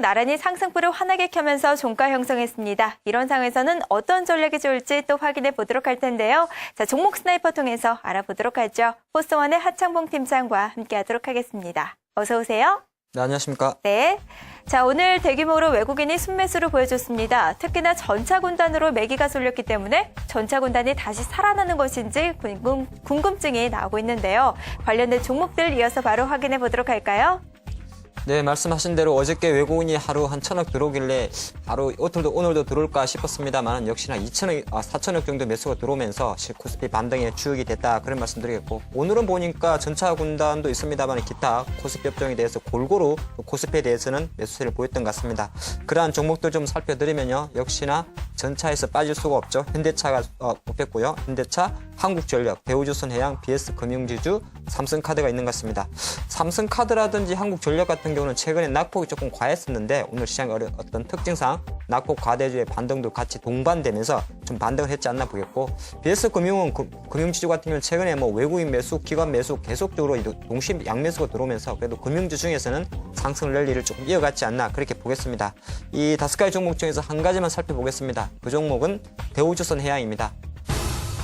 나란히 상승불을 환하게 켜면서 종가 형성했습니다. 이런 상황에서는 어떤 전략이 좋을지 또 확인해 보도록 할 텐데요. 자, 종목 스나이퍼 통해서 알아보도록 하죠. 포스원의 하창봉 팀장과 함께 하도록 하겠습니다. 어서 오세요. 네, 안녕하십니까. 네. 자, 오늘 대규모로 외국인이 순매수를 보여줬습니다. 특히나 전차군단으로 매기가 쏠렸기 때문에 전차군단이 다시 살아나는 것인지 궁금, 궁금증이 나오고 있는데요. 관련된 종목들 이어서 바로 확인해 보도록 할까요? 네, 말씀하신 대로 어저께 외국인이 하루 한 천억 들어오길래 바로 오늘도, 오늘도 들어올까 싶었습니다만 역시나 2천억, 아, 4천억 정도 매수가 들어오면서 코스피 반등의 주역이 됐다 그런 말씀 드리겠고 오늘은 보니까 전차 군단도 있습니다만 기타 코스피 업종에 대해서 골고루 코스피에 대해서는 매수세를 보였던 것 같습니다. 그러한 종목들 좀 살펴드리면요. 역시나 전차에서 빠질 수가 없죠. 현대차가 어, 뽑혔고요. 현대차, 한국전력, 대우조선해양, BS금융지주, 삼성카드가 있는 것 같습니다. 삼성카드라든지 한국전력 같은 경우는 최근에 낙폭이 조금 과했었는데 오늘 시장 어려, 어떤 특징상 낙폭 과대주의 반등도 같이 동반되면서 좀 반등을 했지 않나 보겠고 BS금융은 그, 금융지주 같은 경우는 최근에 뭐 외국인 매수, 기관 매수 계속적으로 이 동시 양매수가 들어오면서 그래도 금융주 중에서는 상승 랠리를 조금 이어갔지 않나 그렇게 보겠습니다. 이 다섯 가지 종목 중에서 한 가지만 살펴보겠습니다. 그 종목은 대우조선해양입니다.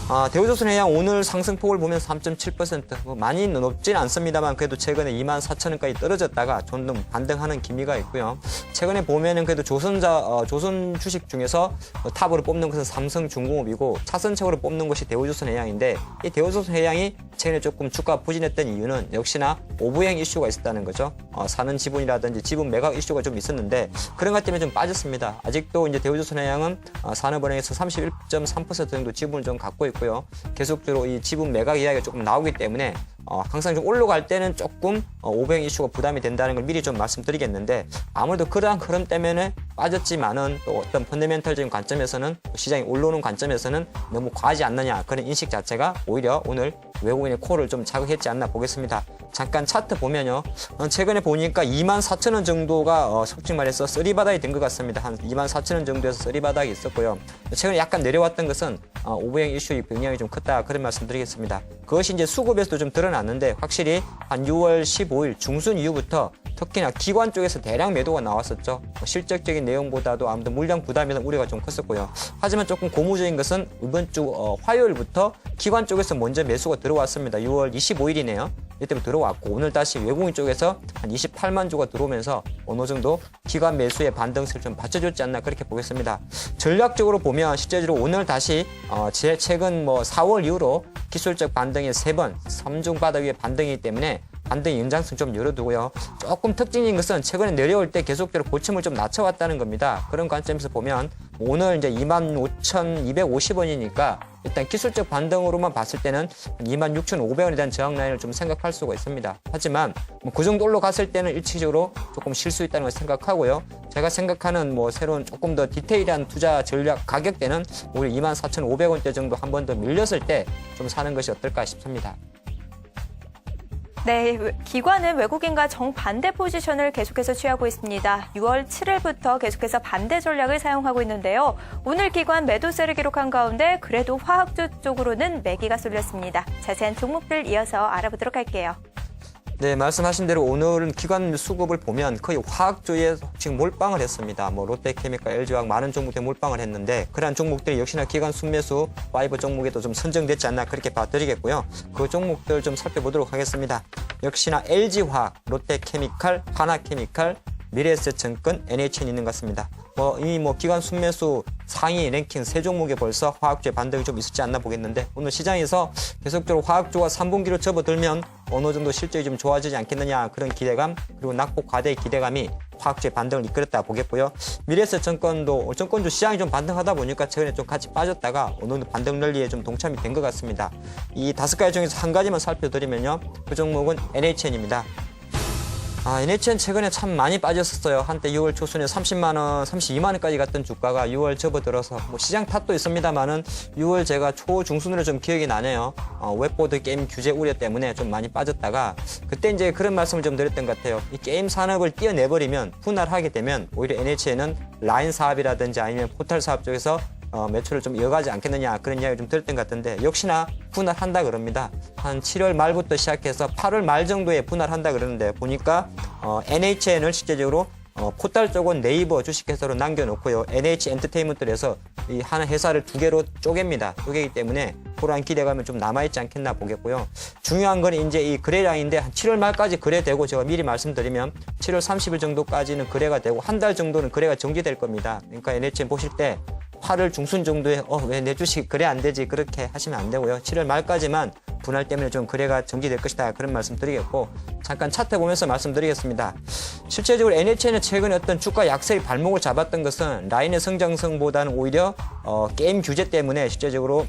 아, 대우조선해양 오늘 상승폭을 보면 3.7%뭐 많이 높진 않습니다만 그래도 최근에 2만 4천 원까지 떨어졌다가 좀더 반등하는 기미가 있고요. 최근에 보면은 그래도 조선자 어, 조선 주식 중에서 어, 탑으로 뽑는 것은 삼성중공업이고 차선책으로 뽑는 것이 대우조선해양인데 이 대우조선해양이 최근에 조금 주가 부진했던 이유는 역시나 오부행 이슈가 있었다는 거죠. 어, 사는 지분이라든지 지분 매각 이슈가 좀 있었는데 그런 것 때문에 좀 빠졌습니다. 아직도 이제 대우조선해양은 어, 산업은행에서 31.3% 정도 지분을 좀 갖고 있고 요. 계속적으로 이 지분 매각 이야기가 조금 나오기 때문에 어, 항상 좀 올라갈 때는 조금 어, 오백 이슈가 부담이 된다는 걸 미리 좀 말씀드리겠는데 아무래도 그러한 흐름 때문에 빠졌지만은 또 어떤 펀더멘털적인 관점에서는 시장이 올라오는 관점에서는 너무 과하지 않느냐 그런 인식 자체가 오히려 오늘 외국인의 코를 좀 자극했지 않나 보겠습니다. 잠깐 차트 보면요. 어, 최근에 보니까 2만 4천 원 정도가 어, 솔직히 말해서 쓰리바닥이 된 것 같습니다. 한 2만 4천 원 정도에서 쓰리바닥이 있었고요. 최근에 약간 내려왔던 것은 어, 오브행 이슈의 영향이 좀 컸다 그런 말씀드리겠습니다. 그것이 이제 수급에서도 좀 드러났는데 확실히 한 6월 15일 중순 이후부터 특히나 기관 쪽에서 대량 매도가 나왔었죠. 뭐 실적적인 내용보다도 아무튼 물량 대한 우려가 좀 컸었고요. 하지만 조금 고무적인 것은 이번 주 어, 화요일부터 기관 쪽에서 먼저 매수가 들어왔습니다. 6월 25일이네요. 이때부터 들어왔고 오늘 다시 외국인 쪽에서 한 28만 주가 들어오면서 어느 정도 기관 매수의 반등세를 좀 받쳐줬지 않나 그렇게 보겠습니다. 전략적으로 보면 실제로 오늘 다시 어, 제 최근 뭐 4월 이후로 기술적 반등의 세 번, 3중 바닥 위의 반등이기 때문에 반등 연장성 좀 열어두고요. 조금 특징인 것은 최근에 내려올 때 계속적으로 고점을 좀 낮춰왔다는 겁니다. 그런 관점에서 보면 오늘 이제 25,250원이니까 일단 기술적 반등으로만 봤을 때는 26,500원에 대한 저항 라인을 좀 생각할 수가 있습니다. 하지만 뭐그 정도 올라갔을 때는 일치적으로 조금 쉴 수 있다는 걸 생각하고요. 제가 생각하는 뭐 새로운 조금 더 디테일한 투자 전략 가격대는 오히려 24,500원대 정도 한 번 더 밀렸을 때 좀 사는 것이 어떨까 싶습니다. 네, 기관은 외국인과 정반대 포지션을 계속해서 취하고 있습니다. 6월 7일부터 계속해서 반대 전략을 사용하고 있는데요. 오늘 기관 매도세를 기록한 가운데 그래도 화학주 쪽으로는 매기가 쏠렸습니다. 자세한 종목들 이어서 알아보도록 할게요. 네, 말씀하신 대로 오늘은 기관 수급을 보면 거의 화학주에 지금 몰빵을 했습니다. 뭐 롯데케미칼, LG화학 많은 종목들이 몰빵을 했는데 그러한 종목들이 역시나 기관 순매수 파이브 종목에도 좀 선정됐지 않나 그렇게 봐드리겠고요. 그 종목들 좀 살펴보도록 하겠습니다. 역시나 LG화학, 롯데케미칼, 하나케미칼, 미래에셋증권, NHN 있는 것 같습니다. 뭐 이미 뭐 기관 순매수 상위 랭킹 세 종목에 벌써 화학주의 반등이 좀 있었지 않나 보겠는데 오늘 시장에서 계속적으로 화학주가 3분기로 접어들면 어느 정도 실적이 좀 좋아지지 않겠느냐 그런 기대감 그리고 낙폭 과대의 기대감이 화학주의 반등을 이끌었다 보겠고요. 미래에셋 증권도 증권주 시장이 좀 반등하다 보니까 최근에 좀 같이 빠졌다가 정도 반등 랠리에 좀 동참이 된 것 같습니다. 이 다섯 가지 중에서 한 가지만 살펴드리면요. 그 종목은 NHN입니다. 아, NHN 최근에 참 많이 빠졌었어요. 한때 6월 초순에 30만 원, 32만 원까지 갔던 주가가 6월 접어들어서 뭐 시장 탓도 있습니다만은 6월 제가 초 중순으로 좀 기억이 나네요. 어, 웹보드 게임 규제 우려 때문에 좀 많이 빠졌다가 그때 이제 그런 말씀을 좀 드렸던 것 같아요. 이 게임 산업을 띄어내버리면 분할하게 되면 오히려 NHN은 라인 사업이라든지 아니면 포털 사업 쪽에서 어, 매출을 좀 이어가지 않겠느냐 그런 이야기 좀 들었던 것 같은데 역시나 분할한다 그럽니다. 한 7월 말부터 시작해서 8월 말 정도에 분할한다 그러는데 보니까 어, NHN을 실제적으로 어, 포탈 쪽은 네이버 주식회사로 남겨놓고요. NH 엔터테인먼트에서 이 하나 회사를 두 개로 쪼갭니다. 쪼개기 때문에 그러한 기대감이 좀 남아있지 않겠나 보겠고요. 중요한 건 이제 이 거래량인데 한 7월 말까지 거래되고 제가 미리 말씀드리면 7월 30일 정도까지는 거래가 되고 한 달 정도는 거래가 정지될 겁니다. 그러니까 NHN 보실 때 8월 중순 정도에 어 왜 내 주식 거래 안 되지 그렇게 하시면 안 되고요. 7월 말까지만 분할 때문에 좀 거래가 정지될 것이다 그런 말씀 드리겠고 잠깐 차트 보면서 말씀드리겠습니다. 실제적으로 NHN은 최근에 어떤 주가 약세의 발목을 잡았던 것은 라인의 성장성보다는 오히려 어, 게임 규제 때문에 실제적으로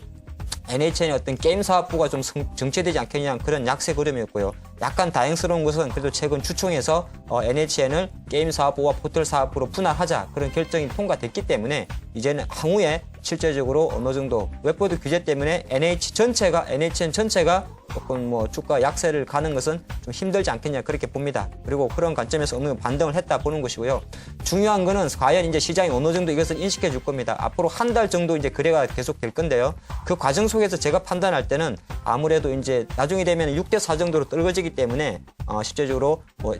NHN의 어떤 게임 사업부가 좀 성- 정체되지 않겠냐 그런 약세 그림이었고요. 약간 다행스러운 것은 그래도 최근 주총에서 어, NHN을 게임 사업부와 포털 사업부로 분할하자 그런 결정이 통과됐기 때문에 이제는 향후에 실제적으로 어느 정도 웹보드 규제 때문에 NH 전체가 NHN 전체가 조금 뭐 주가 약세를 가는 것은 좀 힘들지 않겠냐 그렇게 봅니다. 그리고 그런 관점에서 어느 정도 반등을 했다 보는 것이고요. 중요한 거는 과연 이제 시장이 어느 정도 이것을 인식해 줄 겁니다. 앞으로 한 달 정도 이제 거래가 계속 될 건데요. 그 과정 속에서 제가 판단할 때는 아무래도 이제 나중에 되면 6대 4 정도로 떨어지기 때문에 어, 실제적으로 뭐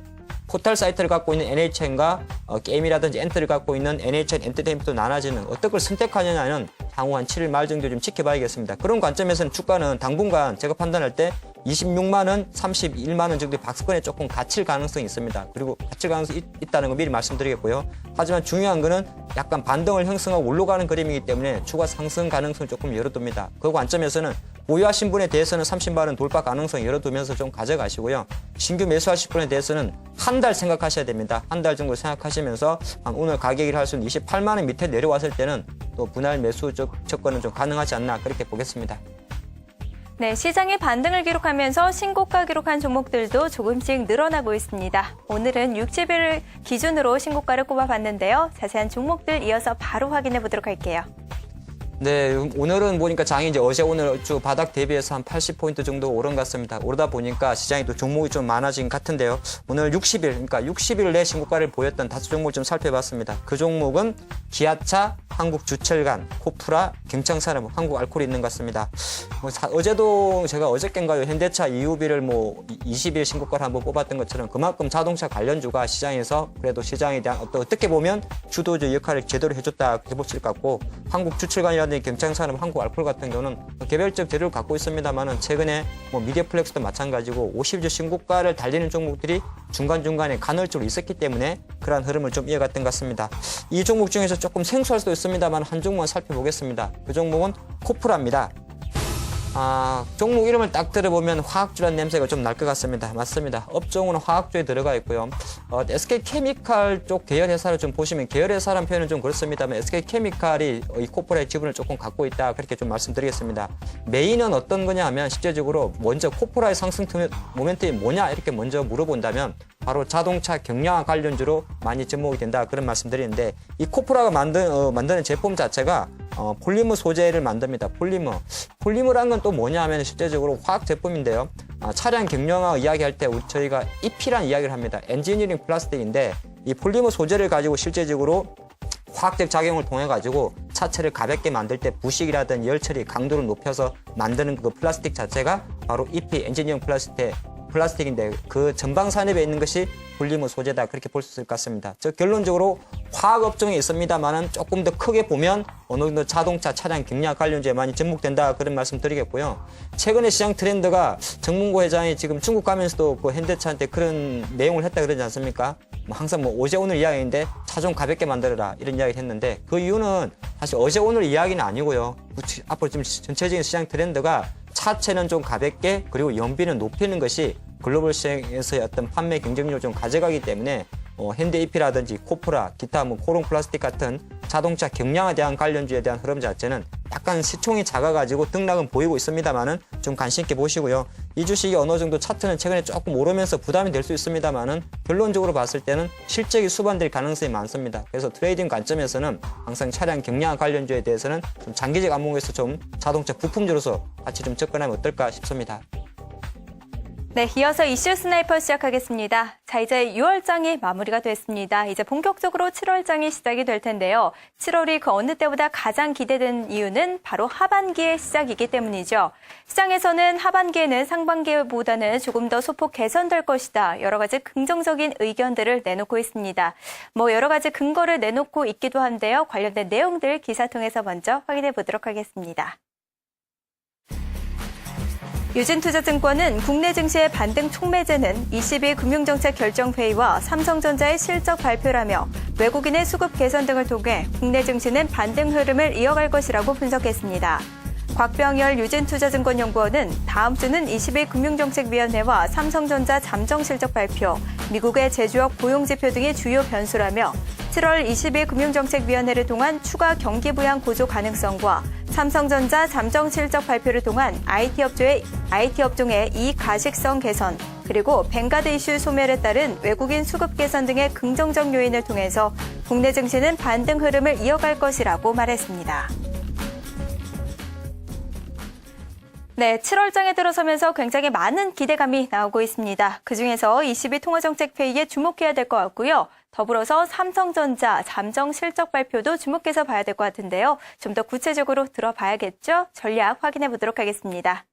포털 사이트를 갖고 있는 NHN과 어, 게임이라든지 엔터를 갖고 있는 NHN 엔터테인먼트 나눠지는 어떤 걸 선택하느냐는 향후 한 7일 말 정도 좀 지켜봐야겠습니다. 그런 관점에서는 주가는 당분간 제가 판단할 때 26만 원, 31만 원 정도의 박스권에 조금 갇힐 가능성이 있습니다. 그리고 갇힐 가능성이 있, 있다는 거 미리 말씀드리겠고요. 하지만 중요한 거는 약간 반등을 형성하고 올라가는 그림이기 때문에 추가 상승 가능성을 조금 열어둡니다. 그 관점에서는 보유하신 분에 대해서는 30만 원 돌파 가능성 열어두면서 좀 가져가시고요. 신규 매수하실 분에 대해서는 한 달 생각하셔야 됩니다. 한 달 정도 생각하시면서 한 오늘 가격이라 할수 있는 28만 원 밑에 내려왔을 때는 또 분할 매수 적- 접근은 좀 가능하지 않나 그렇게 보겠습니다. 네, 시장이 반등을 기록하면서 신고가 기록한 종목들도 조금씩 늘어나고 있습니다. 오늘은 60일 기준으로 신고가를 꼽아봤는데요. 자세한 종목들 이어서 바로 확인해 보도록 할게요. 네, 오늘은 보니까 장이 이제 어제 오늘 주 바닥 대비해서 한 80포인트 정도 오른 것 같습니다. 오르다 보니까 시장이 또 종목이 좀 많아진 것 같은데요. 오늘 60일, 그러니까 60일 내 신고가를 보였던 다수 종목을 좀 살펴봤습니다. 그 종목은 기아차, 한국주철간, 코프라, 경창산업, 한국알코올이 있는 것 같습니다. 뭐 사- 어제도 제가 어저께인가요? 현대차 EUB를 뭐 20일 신고가를 한번 뽑았던 것처럼 그만큼 자동차 관련주가 시장에서 그래도 시장에 대한 어떤 어떻게 보면 주도적 역할을 제대로 해줬다 있을 것 같고 한국주철관이라 든지 경창산업, 한국알코올 같은 경우는 개별적 재료를 갖고 있습니다만은 최근에 뭐 미디어플렉스도 마찬가지고 50주 신고가를 달리는 종목들이 중간중간에 간헐적으로 있었기 때문에 그러한 흐름을 좀 이어갔던 것 같습니다. 이 종목 중에서 조금 생소할 수도 있습니다만 한 종목만 살펴보겠습니다. 그 종목은 코프라입니다. 아, 종목 이름을 딱 들어보면 화학주란 냄새가 좀 날 것 같습니다. 맞습니다. 업종은 화학주에 들어가 있고요. 어, SK 케미칼 쪽 계열 회사를 좀 보시면 계열 회사라는 표현은 좀 그렇습니다만 SK 케미칼이 이 코프라의 지분을 조금 갖고 있다 그렇게 좀 말씀드리겠습니다. 메인은 어떤 거냐 하면 실제적으로 먼저 코프라의 상승 트- 모멘텀이 뭐냐 이렇게 먼저 물어본다면 바로 자동차 경량화 관련주로 많이 접목이 된다 그런 말씀드리는데 이 코프라가 만든 어, 만드는 제품 자체가 어, 폴리머 소재를 만듭니다. 폴리머. 폴리머란 건또 뭐냐 하면 실제적으로 화학 제품인데요. 아, 차량 경량화 이야기할 때 저희가 EP란 이야기를 합니다. 엔지니어링 플라스틱인데 이 폴리머 소재를 가지고 실제적으로 화학적 작용을 통해 가지고 차체를 가볍게 만들 때 부식이라든 열 처리 강도를 높여서 만드는 그 플라스틱 자체가 바로 EP 엔지니어링 플라스틱 플라스틱인데 그 전방 산업에 있는 것이 폴리머 소재다 그렇게 볼 수 있을 것 같습니다. 즉 결론적으로 화학 업종에 있습니다만은 조금 더 크게 보면 어느 정도 자동차 차량 경량 관련주에 많이 접목된다 그런 말씀 드리겠고요. 최근에 시장 트렌드가 정문고 회장이 지금 중국 가면서도 그 현대차한테 그런 내용을 했다 그러지 않습니까? 뭐 항상 뭐 어제 오늘 이야기인데 차 좀 가볍게 만들어라 이런 이야기를 했는데 그 이유는 사실 어제 오늘 이야기는 아니고요. 앞으로 지금 전체적인 시장 트렌드가 차체는 좀 가볍게 그리고 연비는 높이는 것이 글로벌 시장에서의 어떤 판매 경쟁력을 좀 가져가기 때문에 어, 현대 EP라든지 코프라, 기타 뭐 코롱 플라스틱 같은 자동차 경량에 대한 관련주에 대한 흐름 자체는 약간 시총이 작아가지고 등락은 보이고 있습니다만은 좀 관심 있게 보시고요. 이 주식이 어느 정도 차트는 최근에 조금 오르면서 부담이 될 수 있습니다만은 결론적으로 봤을 때는 실적이 수반될 가능성이 많습니다. 그래서 트레이딩 관점에서는 항상 차량 경량 관련주에 대해서는 좀 장기적 안목에서 좀 자동차 부품주로서 같이 좀 접근하면 어떨까 싶습니다. 네, 이어서 이슈 스나이퍼 시작하겠습니다. 자, 이제 6월장이 마무리가 됐습니다. 이제 본격적으로 7월장이 시작이 될 텐데요. 7월이 그 어느 때보다 가장 기대된 이유는 바로 하반기의 시작이기 때문이죠. 시장에서는 하반기에는 상반기보다는 조금 더 소폭 개선될 것이다. 여러 가지 긍정적인 의견들을 내놓고 있습니다. 뭐 여러 가지 근거를 내놓고 있기도 한데요. 관련된 내용들 기사 통해서 먼저 확인해 보도록 하겠습니다. 유진투자증권은 국내 증시의 반등 촉매제는 22 금융정책 결정회의와 삼성전자의 실적 발표라며 외국인의 수급 개선 등을 통해 국내 증시는 반등 흐름을 이어갈 것이라고 분석했습니다. 곽병열 유진투자증권연구원은 다음 주는 22 금융정책위원회와 삼성전자 잠정 실적 발표, 미국의 제조업 고용지표 등이 주요 변수라며 7월 22 금융정책위원회를 통한 추가 경기 부양 구조 가능성과 삼성전자 잠정 실적 발표를 통한 IT 업종의 IT 업종의 이익 가식성 개선 그리고 뱅가드 이슈 소멸에 따른 외국인 수급 개선 등의 긍정적 요인을 통해서 국내 증시는 반등 흐름을 이어갈 것이라고 말했습니다. 네, 7월장에 들어서면서 굉장히 많은 기대감이 나오고 있습니다. 그중에서 22 통화정책회의에 주목해야 될 것 같고요. 더불어서 삼성전자 잠정 실적 발표도 주목해서 봐야 될 것 같은데요. 좀 더 구체적으로 들어봐야겠죠? 전략 확인해 보도록 하겠습니다.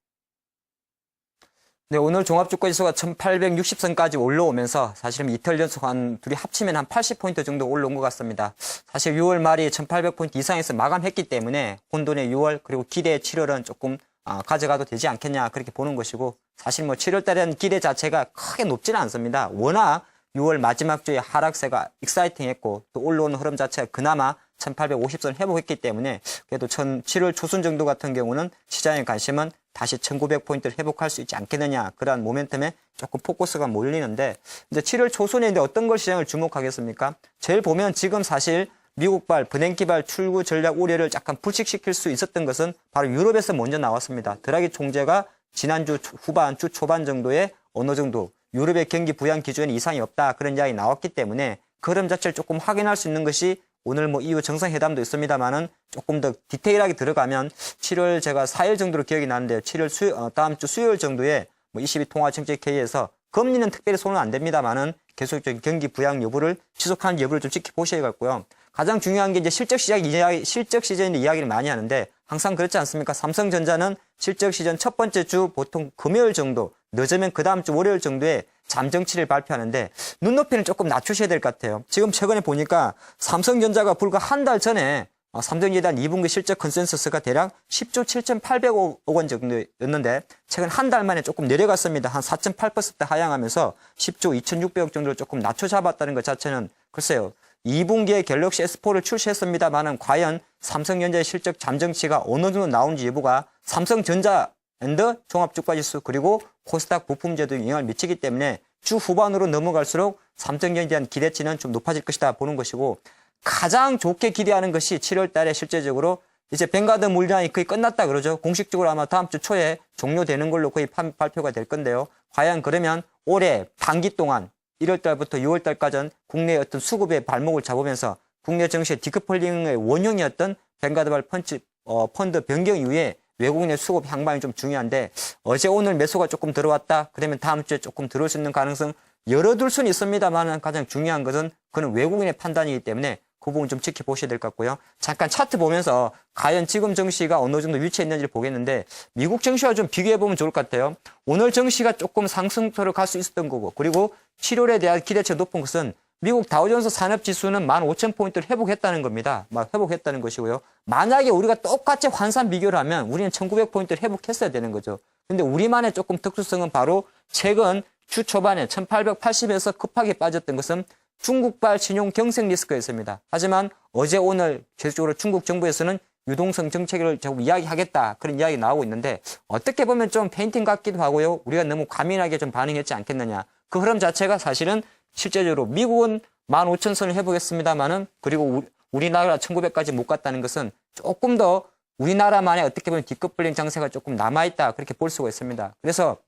네, 오늘 종합주가지수가 1860선까지 올라오면서 사실은 이틀 연속 한 둘이 합치면 한 80포인트 정도 올라온 것 같습니다. 사실 6월 말이 1800포인트 이상에서 마감했기 때문에 혼돈의 6월 그리고 기대의 7월은 조금 아, 가져가도 되지 않겠냐 그렇게 보는 것이고 사실 뭐 7월 달에는 기대 자체가 크게 높지는 않습니다. 워낙 6월 마지막 주에 하락세가 익사이팅했고 또 올라오는 흐름 자체가 그나마 1850선 회복했기 때문에 그래도 7월 초순 정도 같은 경우는 시장의 관심은 다시 1900포인트를 회복할 수 있지 않겠느냐 그러한 모멘텀에 조금 포커스가 몰리는데 이제 7월 초순에 이제 어떤 걸 시장을 주목하겠습니까? 제일 보면 지금 사실 미국발 브냉키발 출구 전략 우려를 약간 불식시킬 수 있었던 것은 바로 유럽에서 먼저 나왔습니다. 드라기 총재가 지난주 후반 주 초반 정도에 어느 정도 유럽의 경기 부양 기준에 이상이 없다 그런 이야기 나왔기 때문에 그 흐름 자체를 조금 확인할 수 있는 것이 오늘 뭐 이후 정상회담도 있습니다만은 조금 더 디테일하게 들어가면 7월 제가 4일 정도로 기억이 나는데요. 7월 수 어, 다음 주 수요일 정도에 뭐 22 통화 정책 회의에서 금리는 특별히 손은 안 됩니다만은 계속적인 경기 부양 여부를 지속하는 여부를 좀 지켜보셔야 겠고요. 가장 중요한 게 이제 실적 시작 이야기, 실적 시즌 이야기를 많이 하는데 항상 그렇지 않습니까? 삼성전자는 실적 시즌 첫 번째 주 보통 금요일 정도, 늦으면 그 다음 주 월요일 정도에 잠정치를 발표하는데 눈높이는 조금 낮추셔야 될 것 같아요. 지금 최근에 보니까 삼성전자가 불과 한 달 전에 어, 대한 2분기 실적 컨센서스가 대략 10조 7,800억 원 정도였는데 최근 한 달 만에 조금 내려갔습니다. 한 4.8% 하향하면서 10조 2,600억 정도를 조금 낮춰 잡았다는 것 자체는 글쎄요. 2분기에 갤럭시 S4를 출시했습니다만은 과연 삼성전자의 실적 잠정치가 어느 정도 나오는지 여부가 삼성전자 앤드 종합주가지수 그리고 코스닥 부품제도 영향을 미치기 때문에 주 후반으로 넘어갈수록 삼성전자에 대한 기대치는 좀 높아질 것이다 보는 것이고 가장 좋게 기대하는 것이 7월 달에 실제적으로 이제 뱅가드 물량이 거의 끝났다 그러죠. 공식적으로 아마 다음 주 초에 종료되는 걸로 거의 판- 발표가 될 건데요. 과연 그러면 올해 반기 동안 1월 달부터 6월 달까지는 국내의 어떤 수급의 발목을 잡으면서 국내 증시의 디커플링의 원흉이었던 뱅가드발 펀치, 어, 펀드 변경 이후에 외국인의 수급 향방이 좀 중요한데 어제 오늘 매수가 조금 들어왔다. 그러면 다음 주에 조금 들어올 수 있는 가능성 열어둘 수는 있습니다만 가장 중요한 것은 그는 외국인의 판단이기 때문에 그 부분 좀 지켜보셔야 될 것 같고요. 잠깐 차트 보면서 과연 지금 증시가 어느 정도 위치해 있는지를 보겠는데 미국 증시와 좀 비교해 보면 좋을 것 같아요. 오늘 증시가 조금 상승세로 갈 수 있었던 거고 그리고 7월에 대한 기대치가 높은 것은 미국 다우존스 산업지수는 15,000포인트를 회복했다는 겁니다. 막 회복했다는 것이고요. 만약에 우리가 똑같이 환산 비교를 하면 우리는 1,900포인트를 회복했어야 되는 거죠. 근데 우리만의 조금 특수성은 바로 최근 주 초반에 1880에서 급하게 빠졌던 것은 중국발 신용 경색 리스크가 있습니다. 하지만 어제 오늘 계속적으로 중국 정부에서는 유동성 정책을 조금 이야기하겠다 그런 이야기 나오고 있는데 어떻게 보면 좀 페인팅 같기도 하고요. 우리가 너무 과민하게 좀 반응했지 않겠느냐. 그 흐름 자체가 사실은 실제적으로 미국은 15,000선을 해보겠습니다만은 그리고 우리, 우리나라 1900까지 못 갔다는 것은 조금 더 우리나라만의 어떻게 보면 디커플링 장세가 조금 남아있다 그렇게 볼 수가 있습니다. 그래서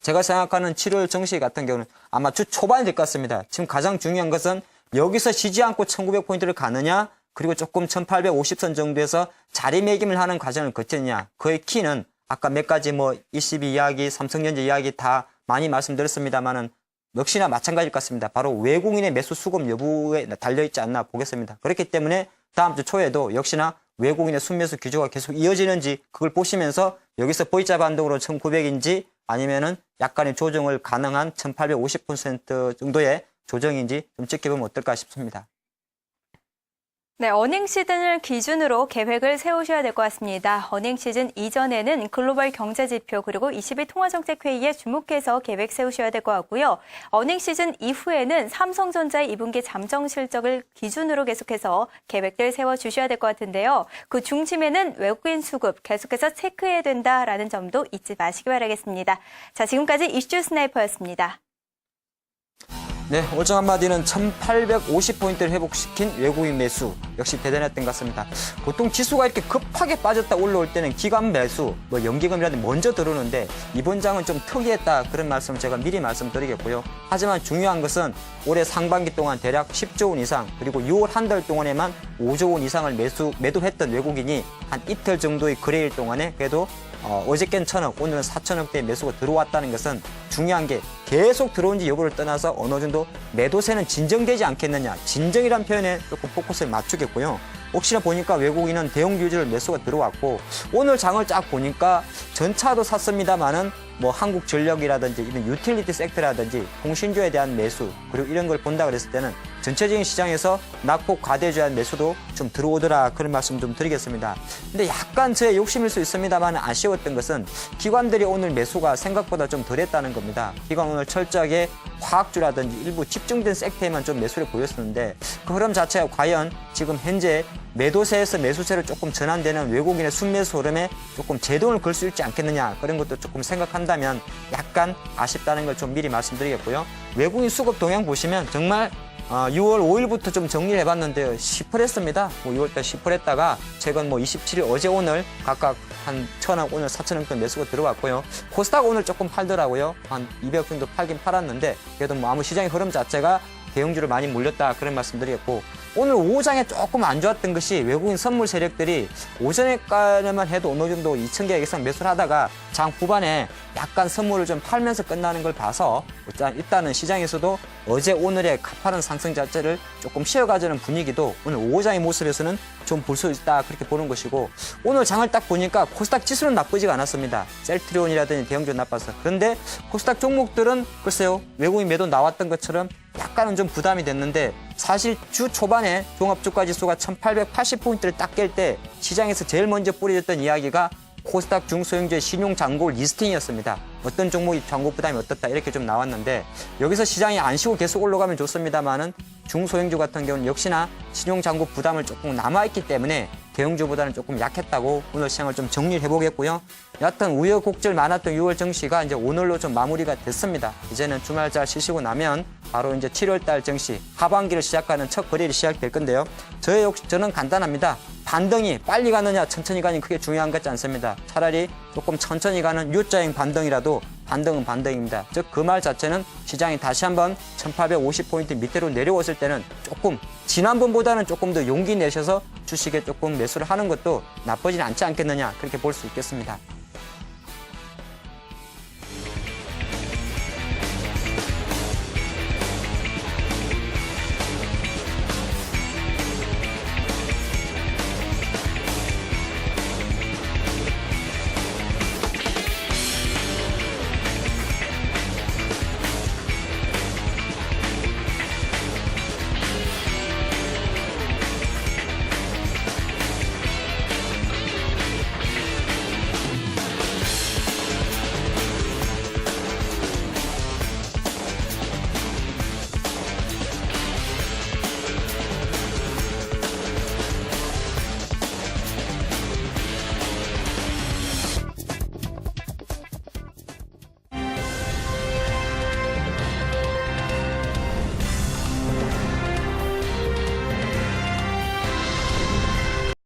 제가 생각하는 7월 정시 같은 경우는 아마 주 초반이 될 것 같습니다. 지금 가장 중요한 것은 여기서 쉬지 않고 1900포인트를 가느냐 그리고 조금 1850선 정도에서 자리매김을 하는 과정을 거쳤느냐 그의 키는 아까 몇 가지 뭐22 이야기, 삼성전자 이야기 다 많이 말씀드렸습니다만은 역시나 마찬가지일 것 같습니다. 바로 외국인의 매수 수급 여부에 달려있지 않나 보겠습니다. 그렇기 때문에 다음 주 초에도 역시나 외국인의 순매수 기조가 계속 이어지는지 그걸 보시면서 여기서 V자 반등으로 1900인지 아니면은 약간의 조정을 가능한 1850% 정도의 조정인지 좀 지켜보면 어떨까 싶습니다. 네, 어닝 시즌을 기준으로 계획을 세우셔야 될 것 같습니다. 어닝 시즌 이전에는 글로벌 경제 지표 그리고 22 통화정책회의에 주목해서 계획 세우셔야 될 것 같고요. 어닝 시즌 이후에는 삼성전자의 2분기 잠정 실적을 기준으로 계속해서 계획들 세워 주셔야 될 것 같은데요. 그 중심에는 외국인 수급 계속해서 체크해야 된다라는 점도 잊지 마시기 바라겠습니다. 자, 지금까지 이슈 스나이퍼였습니다. 네, 오정 한마디는 1850포인트를 회복시킨 외국인 매수 역시 대단했던 것 같습니다. 보통 지수가 이렇게 급하게 빠졌다 올라올 때는 기관 매수, 뭐 연기금이라든지 먼저 들어오는데 이번 장은 좀 특이했다 그런 말씀 제가 미리 말씀드리겠고요. 하지만 중요한 것은 올해 상반기 동안 대략 10조 원 이상 그리고 6월 한 달 동안에만 5조 원 이상을 매수 매도했던 외국인이 한 이틀 정도의 거래일 동안에 그래도 어, 어저께는 천억, 오늘은 4천억대 매수가 들어왔다는 것은 중요한 게 계속 들어온지 여부를 떠나서 어느 정도 매도세는 진정되지 않겠느냐. 진정이란 표현에 조금 포커스를 맞추겠고요. 혹시나 보니까 외국인은 대형 유지를 매수가 들어왔고 오늘 장을 쫙 보니까 전차도 샀습니다만은 뭐 한국 전력이라든지 이런 유틸리티 섹터라든지 통신주에 대한 매수 그리고 이런 걸 본다 그랬을 때는 전체적인 시장에서 낙폭 과대주한 매수도 좀 들어오더라 그런 말씀 좀 드리겠습니다. 근데 약간 저의 욕심일 수 있습니다만 아쉬웠던 것은 기관들이 오늘 매수가 생각보다 좀 덜했다는 겁니다. 기관 오늘 철저하게 화학주라든지 일부 집중된 섹터에만 좀 매수를 보였었는데 그 흐름 자체가 과연 지금 현재 매도세에서 매수세로 조금 전환되는 외국인의 순매수 흐름에 조금 제동을 걸 수 있지 않겠느냐 그런 것도 조금 생각한다면 약간 아쉽다는 걸 좀 미리 말씀드리겠고요. 외국인 수급 동향 보시면 정말 어, 6월 5일부터 좀 정리를 해봤는데요. 10% 했습니다. 뭐 6월달 10% 했다가 최근 뭐 27일 어제 오늘 각각 한 천억 오늘 4천억 정도 매수가 들어왔고요. 코스닥 오늘 조금 팔더라고요. 한 200억 정도 팔긴 팔았는데 그래도 뭐 아무 시장의 흐름 자체가 대형주를 많이 몰렸다 그런 말씀드리겠고 오늘 오후장에 조금 안 좋았던 것이 외국인 선물 세력들이 오전에까지만 해도 어느 정도 2천 개 이상 매수를 하다가 장 후반에 약간 선물을 좀 팔면서 끝나는 걸 봐서 일단 일단은 시장에서도 어제 오늘의 가파른 상승 자체를 조금 쉬어가자는 분위기도 오늘 오후장의 모습에서는 좀 볼 수 있다 그렇게 보는 것이고 오늘 장을 딱 보니까 코스닥 지수는 나쁘지가 않았습니다. 셀트리온이라든지 대형주 나빠서 그런데 코스닥 종목들은 글쎄요 외국인 매도 나왔던 것처럼 약간은 좀 부담이 됐는데 사실 주 초반에 종합주가 지수가 1880포인트를 딱 깰 때 시장에서 제일 먼저 뿌려졌던 이야기가 코스닥 중소형주의 신용 잔고 리스팅이었습니다. 어떤 종목이 잔고 부담이 어떻다 이렇게 좀 나왔는데 여기서 시장이 안 쉬고 계속 올라가면 좋습니다만은 중소형주 같은 경우는 역시나 신용 잔고 부담을 조금 남아있기 때문에 대형주보다는 조금 약했다고 오늘 시장을 좀 정리를 해보겠고요. 여하튼 우여곡절 많았던 6월 증시가 이제 오늘로 좀 마무리가 됐습니다. 이제는 주말 잘 쉬시고 나면 바로 이제 7월달 증시 하반기를 시작하는 첫 거래일이 시작될 건데요. 저의 역시 저는 간단합니다. 반등이 빨리 가느냐 천천히 가느냐 크게 중요한 것 같지 않습니다. 차라리 조금 천천히 가는 U자형 반등이라도 반등은 반등입니다. 즉 그 말 자체는 시장이 다시 한번 1850포인트 밑으로 내려왔을 때는 조금 지난번보다는 조금 더 용기 내셔서 주식에 조금 매수를 하는 것도 나쁘진 않지 않겠느냐 그렇게 볼 수 있겠습니다.